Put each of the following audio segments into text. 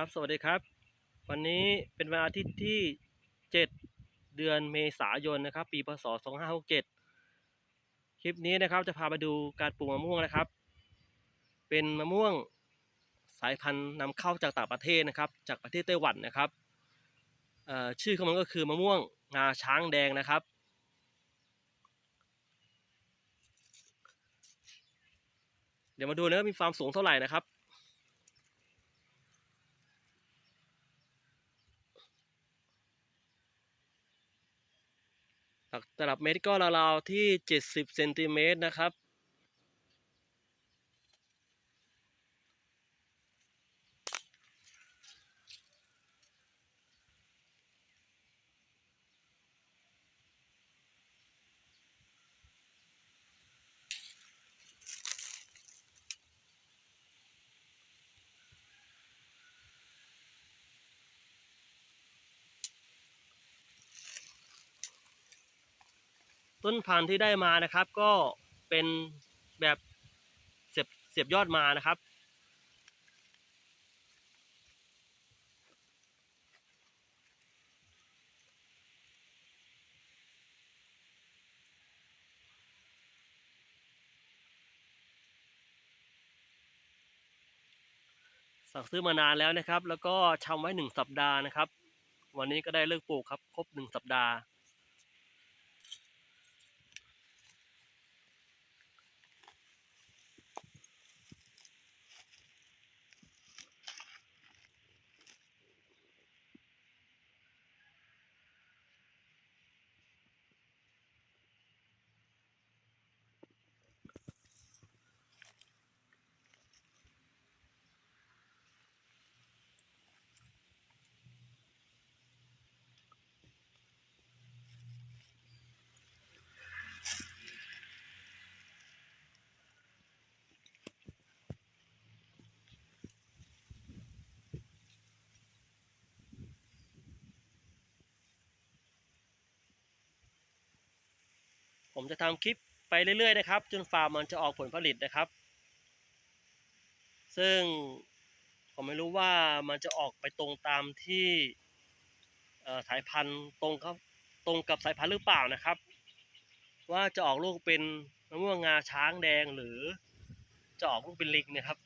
ครับสวัสดีครับ วันนี้เป็นวันอาทิตย์ที่ 7 เดือนเมษายนนะครับ ปีพศ 2567 คลิปนี้นะครับจะพาไปดูการปลูกมะม่วงนะครับ เป็นมะม่วงสายพันธุ์นำเข้าจากต่างประเทศนะครับ จากประเทศไต้หวันนะครับชื่อของมันก็คือมะม่วงงาช้างแดงนะครับ เดี๋ยวมาดูนะว่ามีความสูงเท่าไหร่นะครับ ตลับเมตรก็ราวๆที่ 70เซนติเมตรนะครับ ต้นพันธุ์ที่ได้มานะครับ ก็เป็นแบบเสียบเสียบยอดมานะครับ สั่งซื้อมานานแล้วนะครับ แล้วก็ชำไว้หนึ่งสัปดาห์นะครับ วันนี้ก็ได้เลิกปลูกครับ ครบหนึ่งสัปดาห์ ผมจะทำคลิปไปเรื่อยๆนะครับ จนฟาร์มมันจะออกผลผลิตนะครับ ซึ่งผมไม่รู้ว่ามันจะออกไปตรงตามที่สายพันธุ์ตรงครับตรงกับสายพันธุ์หรือเปล่านะครับ ว่าจะออกลูกเป็นมะม่วงงาช้างแดงหรือจะออกลูกเป็นลิงเนะครับ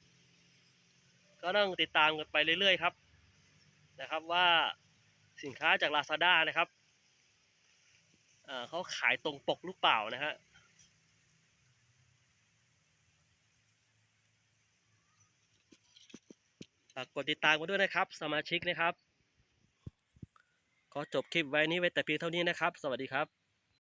ก็ต้องติดตามกันไปเรื่อยๆครับนะครับว่าสินค้าจาก Lazada นะครับ เขาขายตรงปกหรือเปล่านะฮะฝากกดติดตามกันด้วยนะครับ สมาชิกนะครับ ขอจบคลิปไว้นี้ไว้แต่เพียงเท่านี้นะครับ สวัสดีครับ